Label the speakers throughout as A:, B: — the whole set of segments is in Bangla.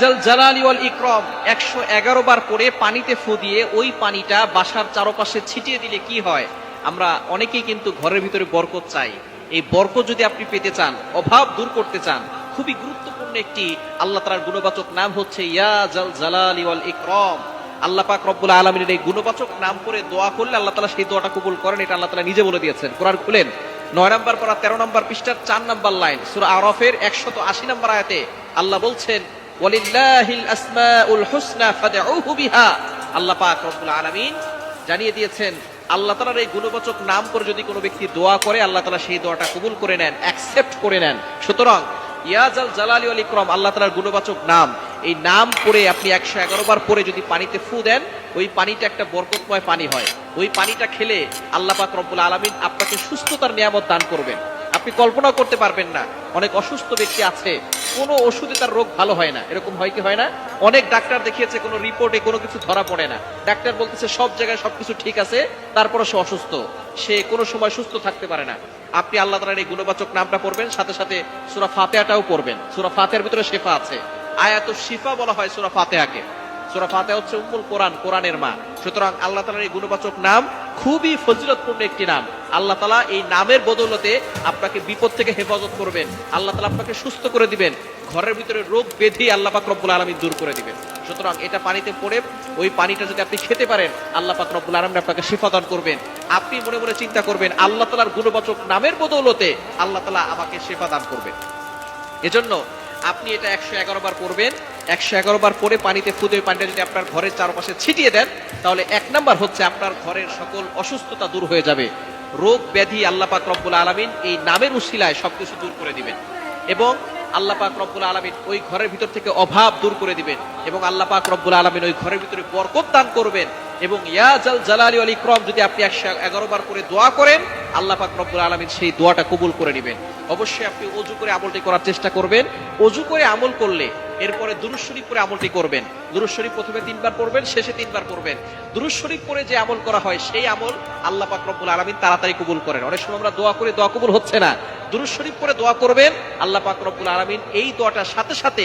A: জাল জালালি ওয়াল ইকরম। একশো এগারো বার করে পানিতে ফু ওই পানিটা বাসার চারপাশে ছিটিয়ে দিলে কি হয়? আমরা অনেকেই কিন্তু ঘরের ভিতরে বরকত চাই। এই বরকত যদি আপনি পেতে চান, অভাব দূর করতে চান, খুবই গুরুত্বপূর্ণ একটি আল্লাহ তালার গুণবাচক নাম হচ্ছে ইয়া জাল জালালি ওয়াল ইকরম। আল্লাহ পাক রব্বুল আলমিনের এই গুণবাচক নাম করে দোয়া করলে আল্লাহ তালা সেই দোয়াটা কবুল করেন, এটা আল্লাহ তালা নিজে বলে দিয়েছেন। কোরআন খুলেন, নয় নম্বর পড়া তেরো নম্বর পৃষ্ঠার চার নম্বর লাইন, সুরা আরফের একশত আশি নম্বর আয়াতে আল্লাহ বলছেন আলামিন জানিয়ে দিয়েছেন, আল্লাহ তালার এই গুণবাচক নাম করে যদি কোনো ব্যক্তি দোয়া করে, আল্লাহ তালা সেই দোয়াটা কবুল করে নেন অ্যাকসেপ্ট করে নেন। সুতরাং ইয়াজাল জালালি আল ইকরম, আল্লাহ তালার গুণবাচক নাম, এই নাম পড়ে আপনি একশো এগারো বার পরে যদি পানিতে ফু দেন, ওই পানিটা একটা বরকতময় পানি হয়। ওই পানিটা খেলে আল্লাহ পাক রব্বুল আলমিন আপনাকে সুস্থতার নিয়ামত দান করবেন। আপনি কল্পনা করতে পারবেন না, অনেক অসুস্থ ব্যক্তি আছে কোনো ওষুধে তার রোগ ভালো হয় না। এরকম হয় কি হয় না? অনেক ডাক্তার দেখিয়েছে, কোনো রিপোর্টে কোনো কিছু ধরা পড়ে না। ডাক্তার বলতেছে, সব জায়গায় সবকিছু ঠিক আছে তারপরে সে অসুস্থ। সে কোনো সময় সুস্থ থাকতে পারে না। আপনি আল্লাহ তালার এই গুণবাচক নামটা পড়বেন, সাথে সাথে সুরা ফাতেহাটাও পড়বেন। সুরা ফাতেহার ভিতরে শেফা আছে। আয়াত শিফা বলা হয় সুরা ফাতেহাকে। সুরা ফাতেহা হচ্ছে উম্মুল কোরআন, কোরআনের মা। সুতরাং আল্লাহ তালার এই গুণবাচক নাম খুবই ফজিলতপূর্ণ একটি নাম। আল্লাহ তালা এই নামের বদৌলতে আপনাকে বিপদ থেকে হেফাজত করবেন। আল্লাহ তালা আপনাকে সুস্থ করে দিবেন। ঘরের ভিতরে রোগ বেধি আল্লাহ পাক রব্বুল আলমী দূর করে দিবেন। সুতরাং এটা পানিতে পড়ে ওই পানিটা যদি আপনি খেতে পারেন, আল্লাহ পাক রব্বুল আলমী আপনাকে শিফাদান করবেন। আপনি মনে মনে চিন্তা করবেন, আল্লাহ তালার গুণবাচক নামের বদৌলতে আল্লাহ তালা আমাকে শেফা দান করবেন। এজন্য আপনি এটা একশো এগারো বার করবেন একশো এগারো বার পরে পানিতে ফুদে পানিটা যদি আপনার ঘরের চারপাশে ছিটিয়ে দেন, তাহলে এক নাম্বার হচ্ছে আপনার ঘরের সকল অসুস্থতা দূর হয়ে যাবে। রোগ ব্যাধি আল্লাপাক রব্বুল আলমিন এই নামের উশিলায় সবকিছু দূর করে দিবেন। এবং আল্লাহ পাক রব্বুল আলমিন ওই ঘরের ভিতর থেকে অভাব দূর করে দিবেন এবং আল্লাহ পাক রব্বুল আলমিন ওই ঘরের ভিতরে বরকত দান করবেন এবং ইয়াজাল জালালি আল ইকরম, যদি আপনি একশো এগারো বার করে দোয়া করেন, আল্লাহ পাক রব্বুল আলমিন সেই দোয়াটা কবুল করে নেবেন। অবশ্যই আপনি অজু করে আমলটি করার চেষ্টা করবেন। অজু করে আমল করলে এরপরে দুরুজ শরীফ করে আমলটি করবেন। দুরুজ শরীফ প্রথমে তিনবার পড়বেন, শেষে তিনবার পড়বেন। দুরুজ শরীফ পরে যে আমল করা হয়, সেই আমল আল্লাহ পাক রব্বুল আলমিন তাড়াতাড়ি কবুল করেন। অনেক সময় আমরা দোয়া করে, দোয়া কবুল হচ্ছে না। দুরুজ শরীফ করে দোয়া করবেন। আল্লাহ পাক রব্বুল আলমিন এই দোয়াটার সাথে সাথে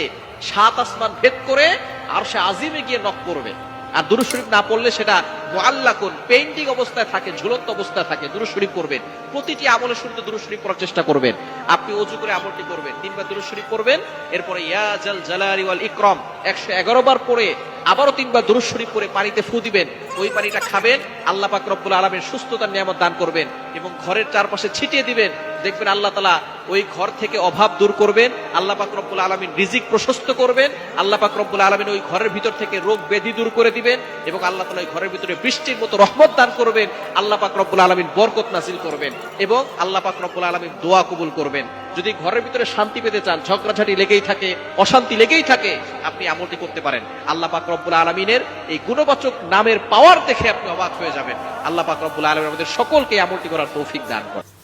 A: সাত আসমান ভেদ করে আর সে আজিমে গিয়ে নক করবে আর দুরুজ শরীফ না পড়লে সেটা মোয়াল্লাকুন পেইন্টিং অবস্থায় থাকে, ঝুলন্ত অবস্থায় থাকে। দুরুজ শরীফ করবেন প্রতিটি আমলের শুরুতে দুরুজ শরীফ পড়ার চেষ্টা করবেন। আপনি অজু করে আমলটি করবেন, তিনবার দুরুজ শরীফ করবেন এরপরে ইয়াজাল জালালি ওয়াল ইকরম, একশো এগারো বার পরে আবারও তিনবার দুরুজ শরীফ পরে পানিতে ফু দিবেন। ওই পানিটা খাবেন। আল্লাহ পাক রব্বুল আলমের সুস্থতার নিয়ামত দান করবেন এবং ঘরের চারপাশে ছিটিয়ে দিবেন। দেখবেন আল্লাহ তালা ওই ঘর থেকে অভাব দূর করবেন, আল্লাহ পাক রব্বুল আলমিন রিজিক প্রশস্ত করবেন, আল্লাহ পাক রব্বুল আলমিন ওই ঘরের ভিতর থেকে রোগ ব্যাধি দূর করে দিবেন এবং আল্লাহ তালা ওই ঘরের ভিতরে বৃষ্টির মতো রহমত দান করবেন, আল্লাহ পাক রব্বুল আলমিন বরকত নাসিল করবেন এবং আল্লাহ পাক রব্বুল আলমিন দোয়া কবুল করবেন। যদি ঘরের ভিতরে শান্তি পেতে চান, ঝগড়াঝাটি লেগেই থাকে, অশান্তি লেগেই থাকে, আপনি আমলটি করতে পারেন। আল্লাহ পাক রব্বুল আলমিনের এই গুণবাচক নামের পাওয়ার দেখে আপনি অবাক হয়ে যাবেন। আল্লাহ পাক রব্বুল আলমিন আমাদের সকলকে আমলটি করার তৌফিক দান করেন।